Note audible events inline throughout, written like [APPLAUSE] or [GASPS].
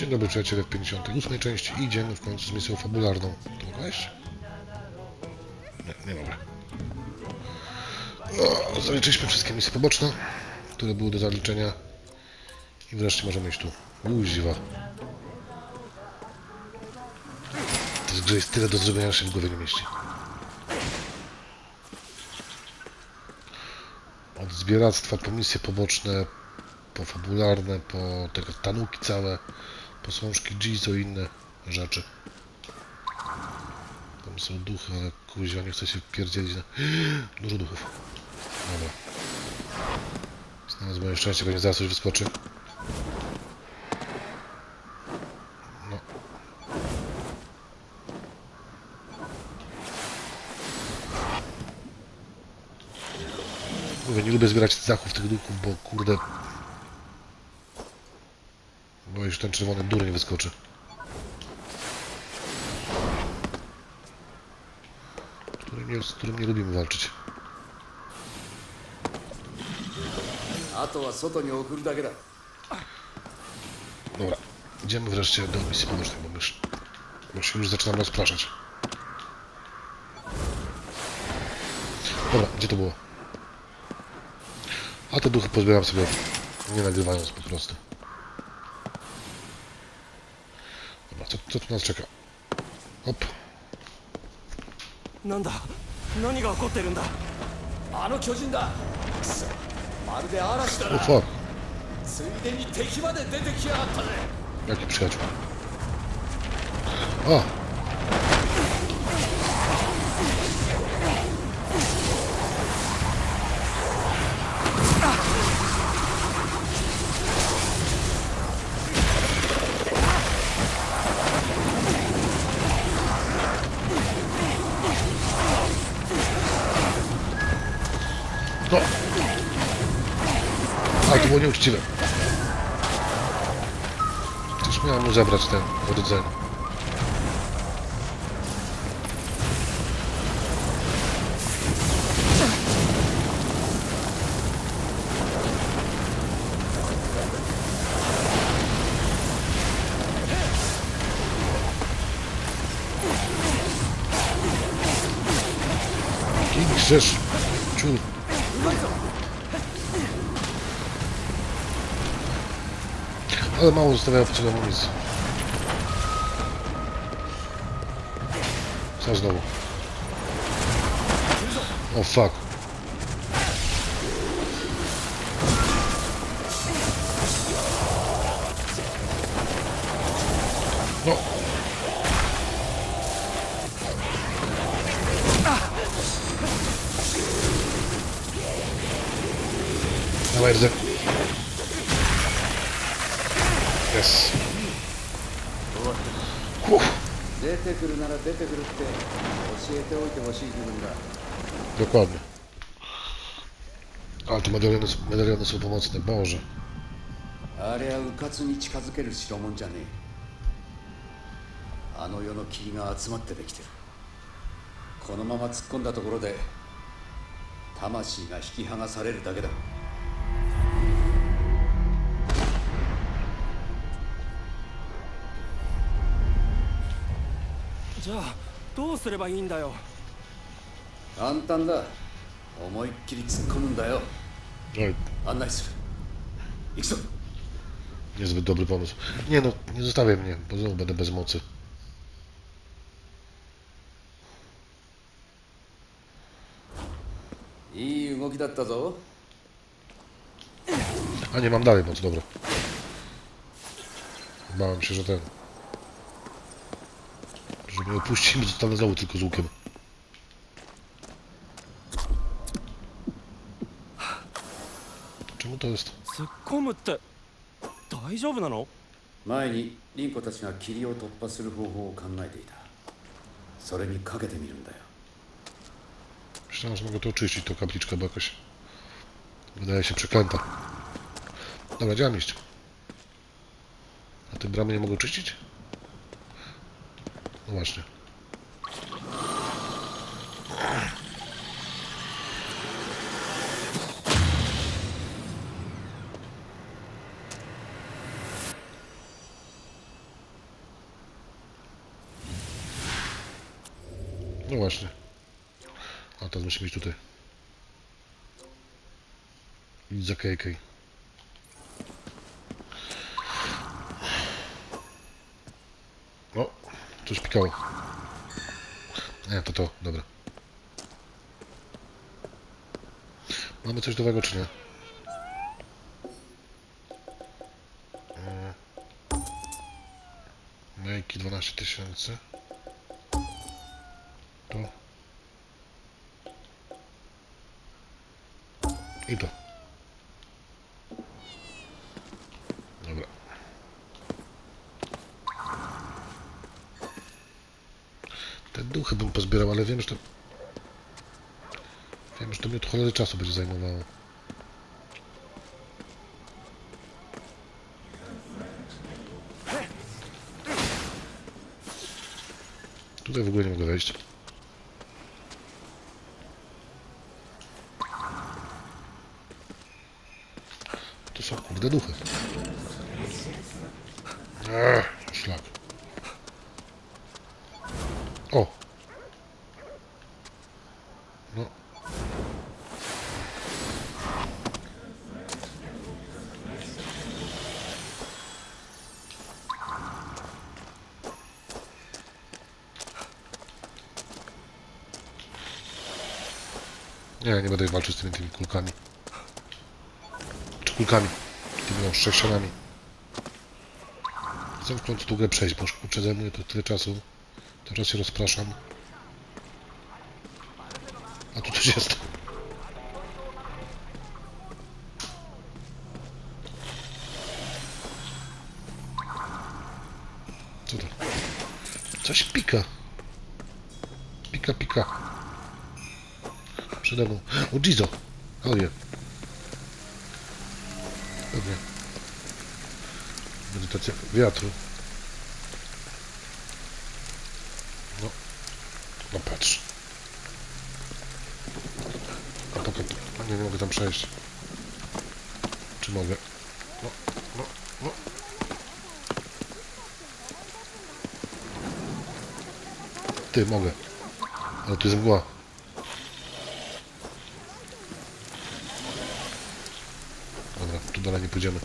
Dzień dobry przyjaciele w 58 części i idziemy w końcu z misją fabularną. Tu mogę? Nie, nie mogę. O, zaliczyliśmy wszystkie misje poboczne, które były do zaliczenia. I wreszcie możemy iść tu. Uziwa. To jest grze jest tyle do zrobienia, że się w głowie nie mieści. Od zbieractwa po misje poboczne, po fabularne, po tego tanuki całe, po sążki Jizo i inne rzeczy. Tam są duchy, ale kuźwa nie chce się pierdzielić na... [GASPS] Dużo duchów. Dobra. Znalazłem moje szczęście, pewnie zaraz coś wyskoczy. No. Mówię, nie lubię zbierać zachów tych duchów, bo kurde Bo już ten czerwony dur nie wyskoczy. Który nie, z którym nie lubimy walczyć. あとは外に送るだけだ Dobra, idziemy wreszcie do misji pobocznej, bo już, bo się już zaczynam rozpraszać. Dobra, gdzie to było? A te duchy pozbieram sobie, nie nagrywając po prostu. ちょっと待ってなんだ？何が起こってるんだ？あの巨人だ。まるで嵐だな。ついでに敵まで出てきやがったぜ。やっぱあ。Było nieuczciwe. Przecież miałem mu zabrać ten rdzeń. King Ale mało zostawiają po sobie amunicji. Co znowu? O fuck. なら出てくるって教えておいてほしい気分だ Dokładnie. Ale te medaliony, medaliony są pomocne, Boże. あれは迂闊に近づける代物じゃねえあの世の霧が集まってできてるこのまま突っ込んだところで魂が引き剥がされるだけだじゃあどうすればいいんだよ簡単だ思いっきり突っ込むんだよ Oj, 案内する行くぞ niezbyt dobry pomysł. Nie no, nie zostawiaj mnie, bo znowu będę bez mocy.いい動きだったぞ A nie, mam dalej moc, dobra. Bałem się, że ten... Że mnie opuścimy, zostanę znowu tylko z łukiem. Czemu to jest? 突っ込むって大丈夫なの前に凛子たちが霧を突破する方法を考えていたそれにかけてみるんだよ Myślałem, że mogę to oczyścić, tą kapliczkę, bo jakoś... Wydaje się przeklęta. Dobra, gdzie mam iść? A te bramy nie mogę oczyścić? No właśnie. No właśnie. A teraz musimy być tutaj. Idź za KK. Pikało. Nie, to to, dobra. Mamy coś nowego, czy nie? Mm. Make 12 tysięcy. To. I to. Dobra. Te duchy bym pozbierał, ale wiem, że to... Wiem, że to mnie od cholery czasu będzie zajmowało. Tutaj w ogóle nie mogę wejść. To są kurde duchy. Eee, szlak. O! No. Nie, nie będę walczył z tymi, tymi kulkami. Czy kulkami? Tymi no, sześcianami. Chcę w końcu grę przejść, bo kurczę zajmuje to tyle czasu. Teraz się rozpraszam. A tu coś jest. Co to? Coś pika. Pika, pika. Przede mną. O, Jizo! O je. Pewnie. Medytacja wiatru. No. No patrz. A potem... Nie, nie mogę tam przejść. Czy mogę? No, no, no. Ty, mogę. Ale tu jest mgła. Dobra, tu dalej nie pójdziemy.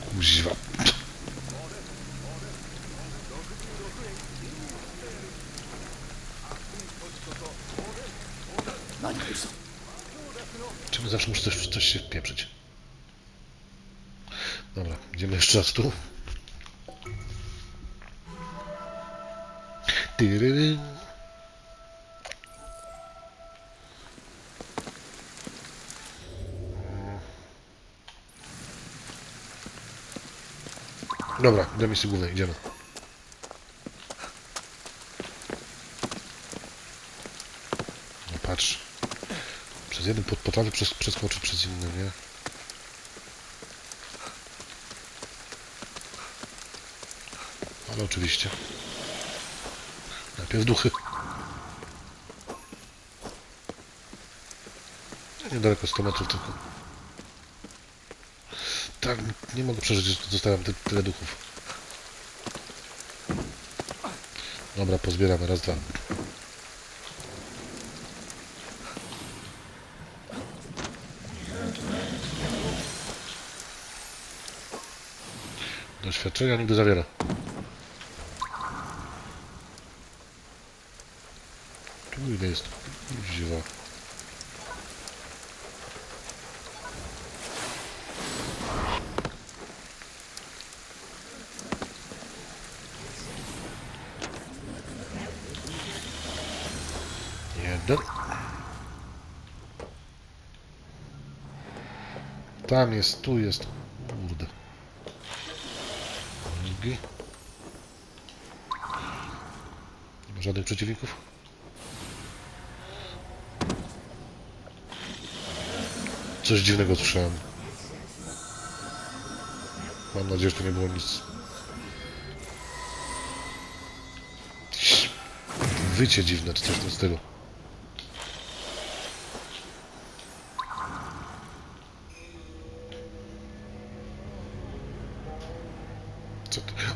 Kuźwa. Czemu zawsze muszę coś, coś się pieprzyć? Dobra, idziemy jeszcze raz tu. Tyryryn. Dobra, do misji głównej, idziemy. No patrz. Przez jeden pot- potrafię przes przeskoczyć przez inny, nie? Ale oczywiście. Najpierw duchy. Niedaleko 100 metrów tylko. Tak, nie mogę przeżyć, że zostawiam ty tyle duchów. Dobra, pozbieramy. Raz, dwa. Doświadczenia nigdy za wiele. Tu ile jest? Wzięła. Jeden. Tam jest, tu jest. Kurde. Drugi. Nie ma żadnych przeciwników? Coś dziwnego słyszałem. Mam nadzieję, że to nie było nic. Wycie dziwne, czy coś w tym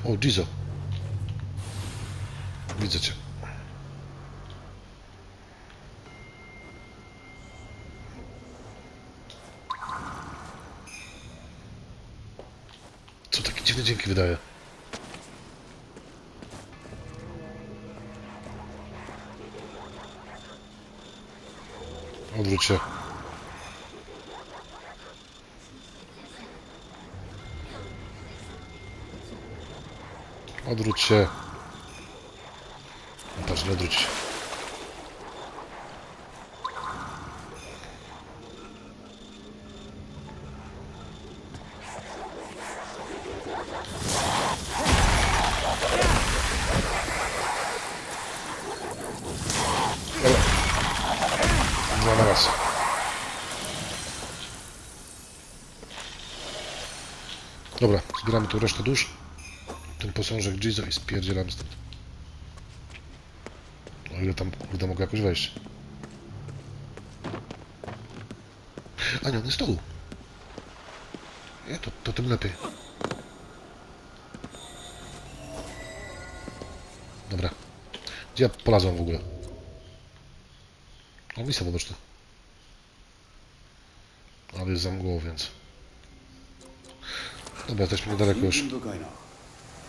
O, Jizo. Widzę cię. Co takie dziwne dźwięki wydaje? Odwróć się. Odwróć się. No Patrz, odwróć się. Dobra, zbieramy tu resztę dusz. Ten posążek Jizo i spierdzielam stąd. O ile tam, kurde, mogę jakoś wejść. A nie, on jest tu. Nie, to, to tym lepiej. Dobra. Gdzie ja polazłem w ogóle? O, misja poboczna. Ale jest za mgłą, więc... Dobra, jesteśmy niedaleko już.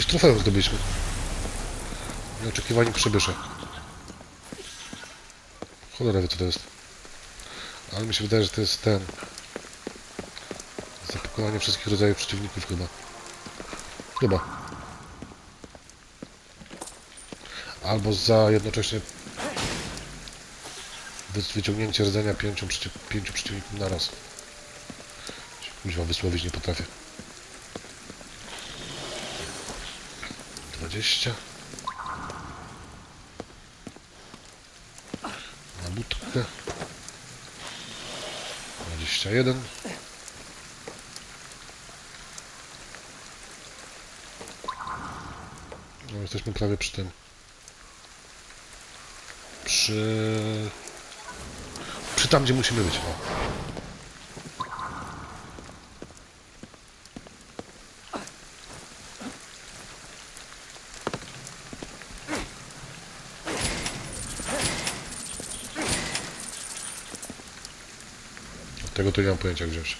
Jakieś trofeum zdobyliśmy. Nieoczekiwani przybysze. Cholera wie co to jest. Ale mi się wydaje, że to jest ten... Za pokonanie wszystkich rodzajów przeciwników chyba. Chyba. Albo za jednocześnie wy- wyciągnięcie rdzenia pięciu, przeciw, pięciu przeciwników na raz. Kuźwa wysłowić nie potrafię. 20 na budkę. 21 no jesteśmy prawie przy tym. Przy przy tam gdzie musimy być o. Tego to nie mam pojęcia wziąć.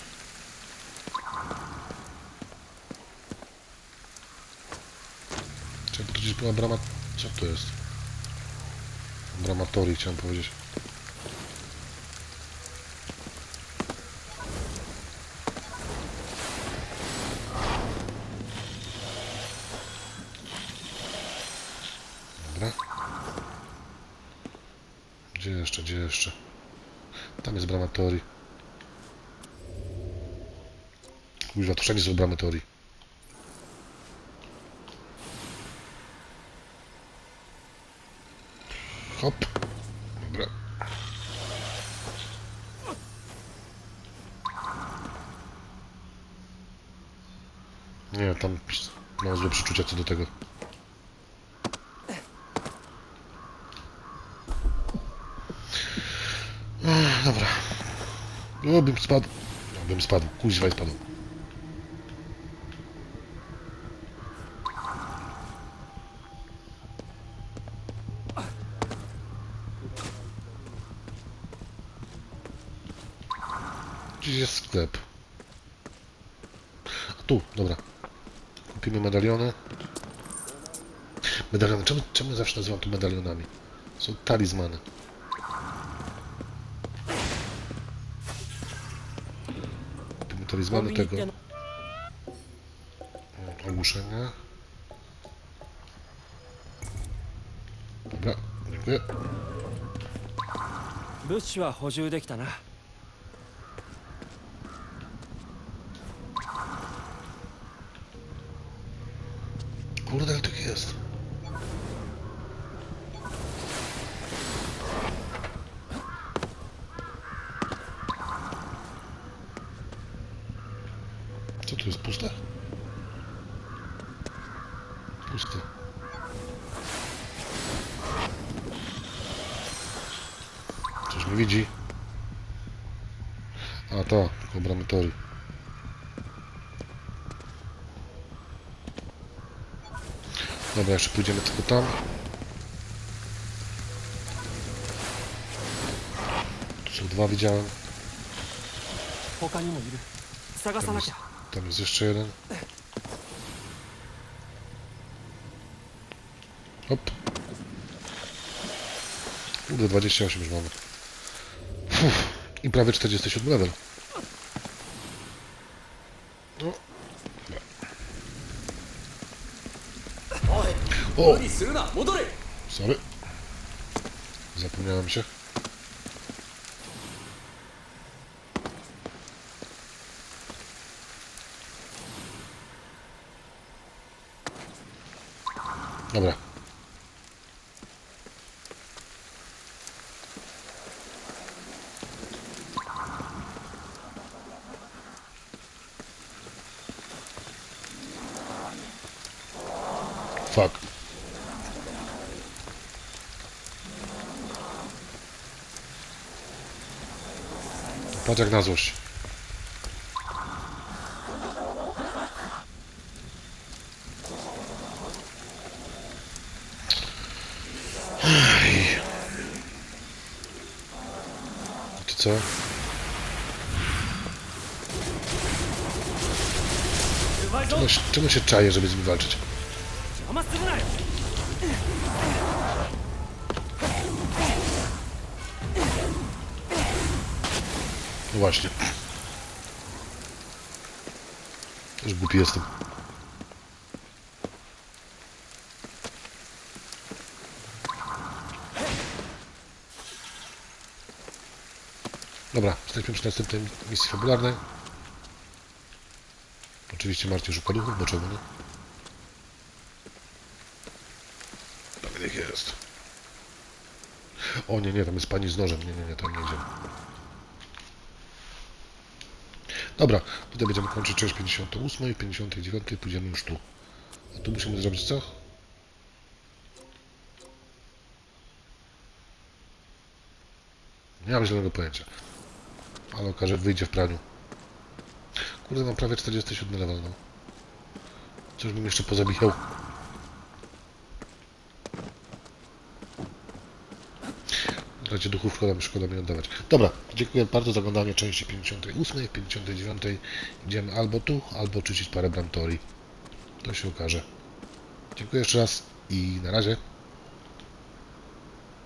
Chciałem powiedzieć, była brama... Co to jest? Bramatorii chciałem powiedzieć. Dobra. Gdzie jeszcze, gdzie jeszcze? Tam jest brama teorii. Kuźwa, to wszędzie są bramy teorii. Hop. Dobra. Nie, tam mam złe przeczucia co do tego. Dobra. No, bym spadł. No, bym spadł. Kuźwa i spadł. jest sklep. A tu, dobra. Kupimy medaliony. Medaliony. Czemu, czemu zawsze nazywam to medalionami? Są talizmany. Kupimy コン talizmany ビニ行っ tego. ての Ogłuszenie. Dobra, dziękuję. 物資は補充できたな Kurde, ale tak jest. Co tu jest puste? Puste. Coś nie widzi. A to, tylko bramy tori. Dobra, jeszcze pójdziemy tylko tam. Tu są dwa widziałem. 他にもいる探さなきゃ Tam jest jeszcze jeden. Hop. Kurde, 28 już mamy. Uff. I prawie 47 level. O! 理するな戻れ Sorry. Zapomniałem się. Dobra. Patrz jak na złość. Wiecie co? Czemu, czemu się czaję, żeby z nim walczyć? Właśnie. Już głupi jestem. Dobra, jesteśmy przy następnej misji fabularnej. Oczywiście Marcin szuka duchów, bo czemu nie? Tam ich jest. O nie, nie, tam jest pani z nożem. Nie, nie, nie, tam nie idziemy. Dobra, tutaj będziemy kończyć część 58 i 59 pójdziemy już tu. A tu musimy zrobić co? Nie mam zielonego pojęcia. Ale okaże, wyjdzie w praniu. Kurde, mam prawie 47 level, no. Coś bym jeszcze pozabijał. Razie duchów szkoda szkoda mi oddawać. Dobra, dziękuję bardzo za oglądanie części 58, 59. Idziemy albo tu, albo czyścić parę bram tori. To się okaże. Dziękuję jeszcze raz i na razie.